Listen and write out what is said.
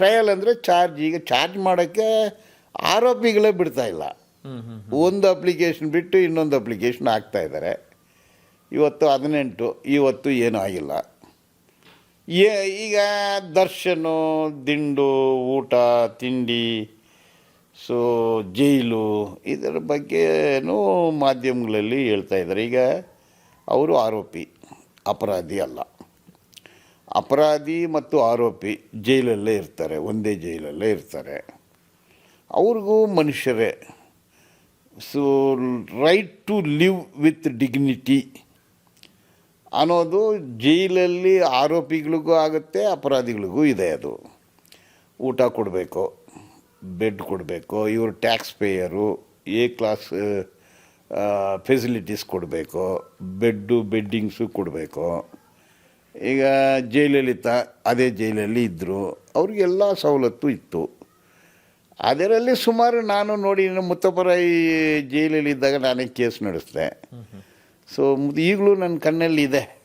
Trial ಅಂದರೆ charge. ಈಗ charge ಮಾಡೋಕ್ಕೆ ಆರೋಪಿಗಳೇ ಬಿಡ್ತಾ ಇಲ್ಲ. ಒಂದು ಅಪ್ಲಿಕೇಶನ್ ಬಿಟ್ಟು ಇನ್ನೊಂದು ಅಪ್ಲಿಕೇಶನ್ ಹಾಕ್ತಾ ಇದ್ದಾರೆ. ಇವತ್ತು ಹದಿನೆಂಟು, ಇವತ್ತು ಏನೂ ಆಗಿಲ್ಲ. ಏ, ಈಗ ದರ್ಶನು, ದಿಂಡು, ಊಟ, ತಿಂಡಿ, ಸೊ, ಜೈಲು ಇದರ ಬಗ್ಗೆನೂ ಮಾಧ್ಯಮಗಳಲ್ಲಿ ಹೇಳ್ತಾ ಇದ್ದಾರೆ. ಈಗ ಅವರು ಆರೋಪಿ, ಅಪರಾಧಿ ಅಲ್ಲ. ಅಪರಾಧಿ ಮತ್ತು ಆರೋಪಿ ಜೈಲಲ್ಲೇ ಇರ್ತಾರೆ, ಒಂದೇ ಜೈಲಲ್ಲೇ ಇರ್ತಾರೆ. ಅವ್ರಿಗೂ ಮನುಷ್ಯರೇ so right to live with dignity ಅನ್ನೋದು ಜೈಲಲ್ಲಿ ಆರೋಪಿಗಳಿಗೂ ಆಗುತ್ತೆ, ಅಪರಾಧಿಗಳಿಗೂ ಇದೆ ಅದು. ಊಟ ಕೊಡಬೇಕು ಬೆಡ್ ಕೊಡಬೇಕು, ಇವರು tax payer A class facilities ಕೊಡಬೇಕು ಬೆಡ್ಡು ಬೆಡ್ಡಿಂಗ್ಸು ಕೊಡಬೇಕು. ಈಗ ಜಯಲಲಿತ ಅದೇ ಜೈಲಲ್ಲಿ ಇದ್ದರು ಅವ್ರಿಗೆಲ್ಲ ಸವಲತ್ತು ಇತ್ತು. ಅದರಲ್ಲಿ ಸುಮಾರು ನಾನು ನೋಡಿ ಮುತ್ತಪರಾಯಿ ಜೈಲಲ್ಲಿ ಇದ್ದಾಗ ನಾನೇ ಕೇಸ್ ನಡೆಸಿದೆ. ಸೊ ಈಗಲೂ ನನ್ನ ಕಣ್ಣಲ್ಲಿ ಇದೆ.